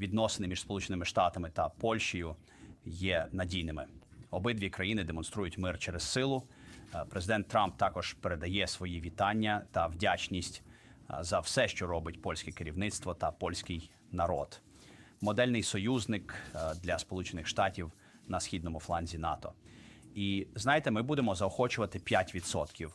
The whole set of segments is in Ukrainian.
відносини між Сполученими Штатами та Польщею є надійними. Обидві країни демонструють мир через силу. Е, Президент Трамп також передає свої вітання та вдячність е, за все, що робить польське керівництво та польський народ. Модельний союзник е, для Сполучених Штатів на східному фланзі НАТО. І знаєте, ми будемо заохочувати 5%.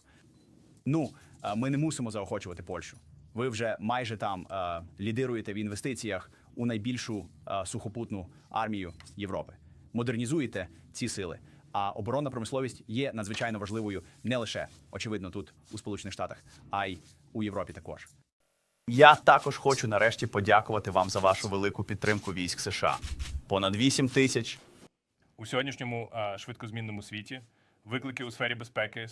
Ну, ми не мусимо заохочувати Польщу. Ви вже майже там е, лідируєте в інвестиціях у найбільшу е, сухопутну армію Європи. Модернізуєте ці сили. А оборонна промисловість є надзвичайно важливою не лише очевидно тут у Сполучених Штатах, а й у Європі також. Я також хочу нарешті подякувати вам за вашу велику підтримку військ США. Понад 8 тисяч. У сьогоднішньому е, швидкозмінному світі виклики у сфері безпеки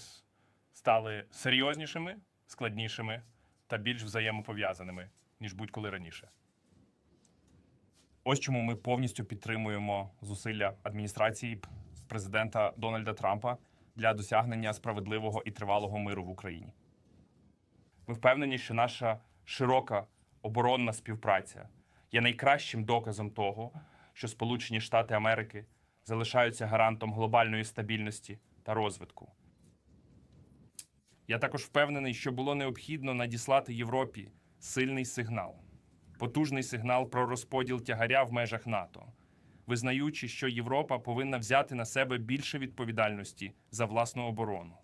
стали серйознішими, складнішими та більш взаємопов'язаними, ніж будь-коли раніше. Ось чому ми повністю підтримуємо зусилля адміністрації президента Дональда Трампа для досягнення справедливого і тривалого миру в Україні. Ми впевнені, що наша широка оборонна співпраця є найкращим доказом того, що Сполучені Штати Америки залишаються гарантом глобальної стабільності та розвитку. Я також впевнений, що було необхідно надіслати Європі сильний сигнал, потужний сигнал про розподіл тягаря в межах НАТО, визнаючи, що Європа повинна взяти на себе більше відповідальності за власну оборону.